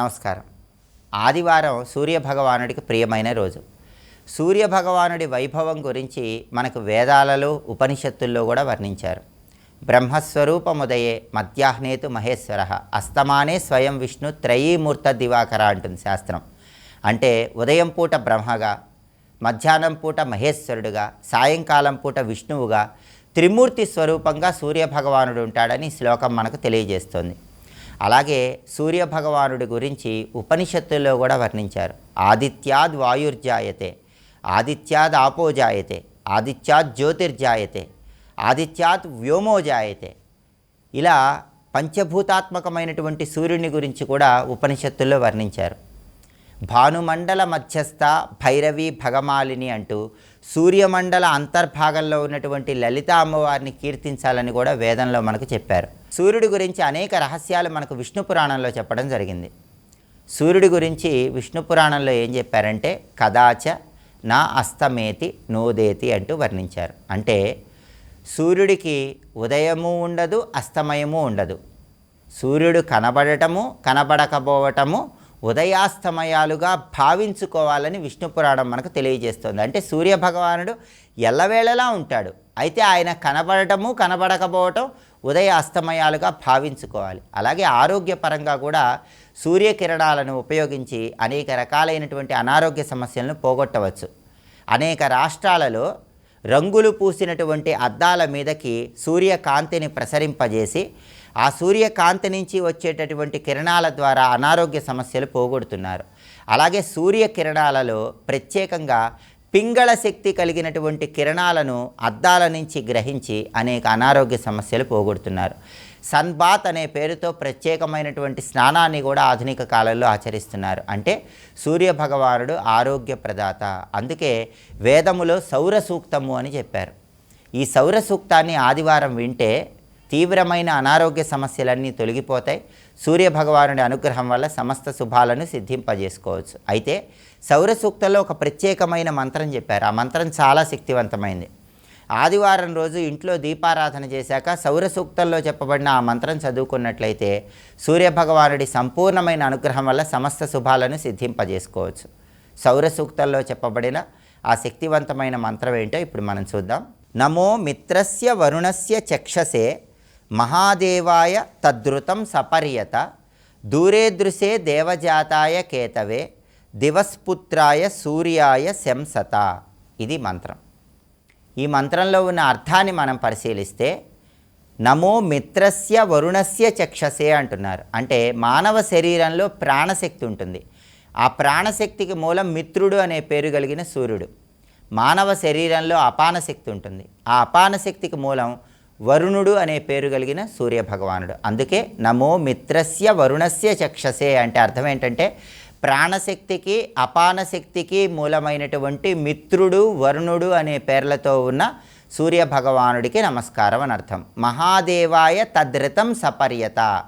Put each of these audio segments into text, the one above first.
నమస్కారం. ఆదివారం సూర్యభగవానుడికి ప్రియమైన రోజు. సూర్యభగవానుడి వైభవం గురించి మనకు వేదాలలో ఉపనిషత్తుల్లో కూడా వర్ణించారు. బ్రహ్మస్వరూపముదయే మధ్యాహ్నేతు మహేశ్వర అస్తమానే స్వయం విష్ణు త్రయీమూర్త దివాకర అంటుంది శాస్త్రం. అంటే ఉదయం పూట బ్రహ్మగా మధ్యాహ్నం పూట మహేశ్వరుడుగా సాయంకాలం పూట విష్ణువుగా త్రిమూర్తి స్వరూపంగా సూర్యభగవానుడు ఉంటాడని శ్లోకం మనకు తెలియజేస్తుంది. అలాగే సూర్యభగవానుడి గురించి ఉపనిషత్తుల్లో కూడా వర్ణించారు. ఆదిత్యాద్ వాయుర్జాయతే ఆదిత్యాద్ ఆపోజాయతే ఆదిత్యాద్ జ్యోతిర్జాయతే ఆదిత్యాత్ వ్యోమోజాయతే. ఇలా పంచభూతాత్మకమైనటువంటి సూర్యుని గురించి కూడా ఉపనిషత్తుల్లో వర్ణించారు. భానుమండల మధ్యస్థ భైరవి భగమాలిని అంటూ సూర్యమండల అంతర్భాగంలో ఉన్నటువంటి లలిత అమ్మవారిని కీర్తించాలని కూడా వేదంలో మనకు చెప్పారు. సూర్యుడి గురించి అనేక రహస్యాలు మనకు విష్ణు పురాణంలో చెప్పడం జరిగింది. సూర్యుడి గురించి విష్ణు పురాణంలో ఏం చెప్పారంటే కదాచ నా అస్తమేతి నోదేతి అంటూ వర్ణించారు. అంటే సూర్యుడికి ఉదయము ఉండదు అస్తమయము ఉండదు. సూర్యుడు కనబడటము కనబడకపోవటము ఉదయాస్తమయాలుగా భావించుకోవాలని విష్ణు పురాణం మనకు తెలియజేస్తుంది. అంటే సూర్య భగవానుడు ఎల్లవేళలా ఉంటాడు. అయితే ఆయన కనబడటము కనబడకపోవటం ఉదయ అస్తమయాలుగా భావించుకోవాలి. అలాగే ఆరోగ్యపరంగా కూడా సూర్యకిరణాలను ఉపయోగించి అనేక రకాలైనటువంటి అనారోగ్య సమస్యలను పోగొట్టవచ్చు. అనేక రాష్ట్రాలలో రంగులు పూసినటువంటి అద్దాల మీదకి సూర్యకాంతిని ప్రసరింపజేసి ఆ సూర్యకాంతి నుంచి వచ్చేటటువంటి కిరణాల ద్వారా అనారోగ్య సమస్యలు పోగొడుతున్నారు. అలాగే సూర్యకిరణాలలో ప్రత్యేకంగా పింగళ శక్తి కలిగినటువంటి కిరణాలను అద్దాల నుంచి గ్రహించి అనేక అనారోగ్య సమస్యలు పోగొడుతున్నారు. సన్బాత్ అనే పేరుతో ప్రత్యేకమైనటువంటి స్నానాన్ని కూడా ఆధునిక కాలంలో ఆచరిస్తున్నారు. అంటే సూర్య భగవానుడు ఆరోగ్య ప్రదాత. అందుకే వేదములో సౌర సూక్తము అని చెప్పారు. ఈ సౌర సూక్తాన్ని ఆదివారం వింటే తీవ్రమైన అనారోగ్య సమస్యలన్నీ తొలగిపోతాయి. సూర్యభగవానుడి అనుగ్రహం వల్ల సమస్త శుభాలను సిద్ధింపజేసుకోవచ్చు. అయితే సౌర సూక్తంలో ఒక ప్రత్యేకమైన మంత్రం చెప్పారు. ఆ మంత్రం చాలా శక్తివంతమైంది. ఆదివారం రోజు ఇంట్లో దీపారాధన చేశాక సౌర సూక్తంలో చెప్పబడిన ఆ మంత్రం చదువుకున్నట్లయితే సూర్యభగవానుడి సంపూర్ణమైన అనుగ్రహం వల్ల సమస్త శుభాలను సిద్ధింపజేసుకోవచ్చు. సౌర సూక్తంలో చెప్పబడిన ఆ శక్తివంతమైన మంత్రం ఏంటో ఇప్పుడు మనం చూద్దాం. నమో మిత్రస్య వరుణస్య చక్షసే మహాదేవాయ తద్రుతం సపర్యత దూరే దృశే దేవజాతాయ కేతవే దివస్పుత్రాయ సూర్యాయ శంసత. ఇది మంత్రం. ఈ మంత్రంలో ఉన్న అర్థాన్ని మనం పరిశీలిస్తే నమో మిత్రస్య వరుణస్య చక్షసే అంటున్నారు. అంటే మానవ శరీరంలో ప్రాణశక్తి ఉంటుంది. ఆ ప్రాణశక్తికి మూలం మిత్రుడు అనే పేరు కలిగిన సూర్యుడు. మానవ శరీరంలో అపాన శక్తి ఉంటుంది. ఆ అపాన శక్తికి మూలం వరుణుడు అనే పేరు కలిగిన సూర్యభగవానుడు. అందుకే నమో మిత్రస్య వరుణస్య చక్షసే అంటే అర్థం ఏంటంటే ప్రాణశక్తికి అపాన శక్తికి మూలమైనటువంటి మిత్రుడు వరుణుడు అనే పేర్లతో ఉన్న సూర్య భగవానుడికి నమస్కారం అని అర్థం. మహాదేవాయ తద్రితం సపర్యత.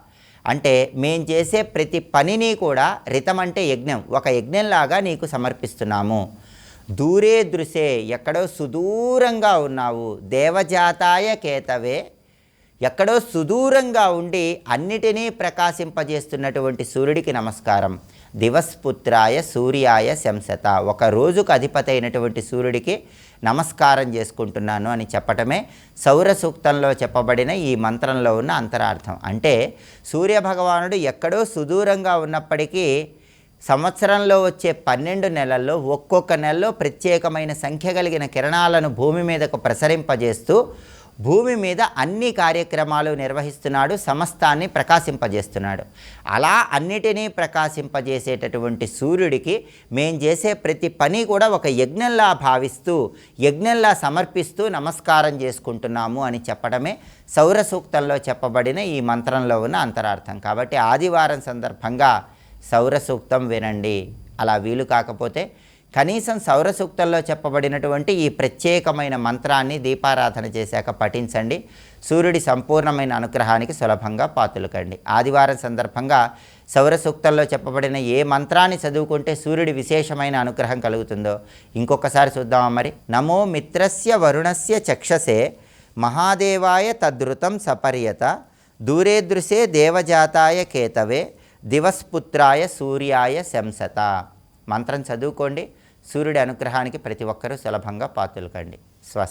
అంటే మేం చేసే ప్రతి పనిని కూడా రితం అంటే యజ్ఞం. ఒక యజ్ఞంలాగా నీకు సమర్పిస్తున్నాము. దూరే దృశే ఎక్కడో సుదూరంగా ఉన్నావు దేవజాతాయ కేతవే. ఎక్కడో సుదూరంగా ఉండి అన్నిటినీ ప్రకాశింపజేస్తున్నటువంటి సూర్యుడికి నమస్కారం. దివస్పుత్రాయ సూర్యాయ శంసత. ఒక రోజుకు అధిపతి అయినటువంటి సూర్యుడికి నమస్కారం చేసుకుంటున్నాను అని చెప్పటమే సౌర సూక్తంలో చెప్పబడిన ఈ మంత్రంలో ఉన్న అంతరార్థం. అంటే సూర్యభగవానుడు ఎక్కడో సుదూరంగా ఉన్నప్పటికీ సంవత్సరంలో వచ్చే పన్నెండు నెలల్లో ఒక్కొక్క నెలలో ప్రత్యేకమైన సంఖ్య కలిగిన కిరణాలను భూమి మీదకు ప్రసరింపజేస్తూ భూమి మీద అన్ని కార్యక్రమాలు నిర్వహిస్తున్నాడు సమస్తాన్ని ప్రకాశింపజేస్తున్నాడు. అలా అన్నిటినీ ప్రకాశింపజేసేటటువంటి సూర్యుడికి మేం చేసే ప్రతి పని కూడా ఒక యజ్ఞంలా భావిస్తూ యజ్ఞంలా సమర్పిస్తూ నమస్కారం చేసుకుంటున్నాము అని చెప్పడమే సౌర సూక్తంలో చెప్పబడిన ఈ మంత్రంలో ఉన్న అంతరార్థం. కాబట్టి ఆదివారం సందర్భంగా సౌర సూక్తం వినండి. అలా వీలు కాకపోతే కనీసం సౌర సూక్తంలో చెప్పబడినటువంటి ఈ ప్రత్యేకమైన మంత్రాన్ని దీపారాధన చేశాక పఠించండి. సూర్యుడి సంపూర్ణమైన అనుగ్రహానికి సులభంగా పాతులకండి. ఆదివారం సందర్భంగా సౌర సూక్తంలో చెప్పబడిన ఏ మంత్రాన్ని చదువుకుంటే సూర్యుడి విశేషమైన అనుగ్రహం కలుగుతుందో ఇంకొకసారి చూద్దామా మరి. నమో మిత్రస్య వరుణస్య చక్షసే మహాదేవాయ తద్రుతం సపర్యత దూరే దృశే దేవజాతాయ కేతవే దివస్పుత్రాయ సూర్యాయ శంసత. మంత్రం చదువుకోండి. సూర్యుడి అనుగ్రహానికి ప్రతి ఒక్కరూ సులభంగా పాతులకండి. స్వస్తి.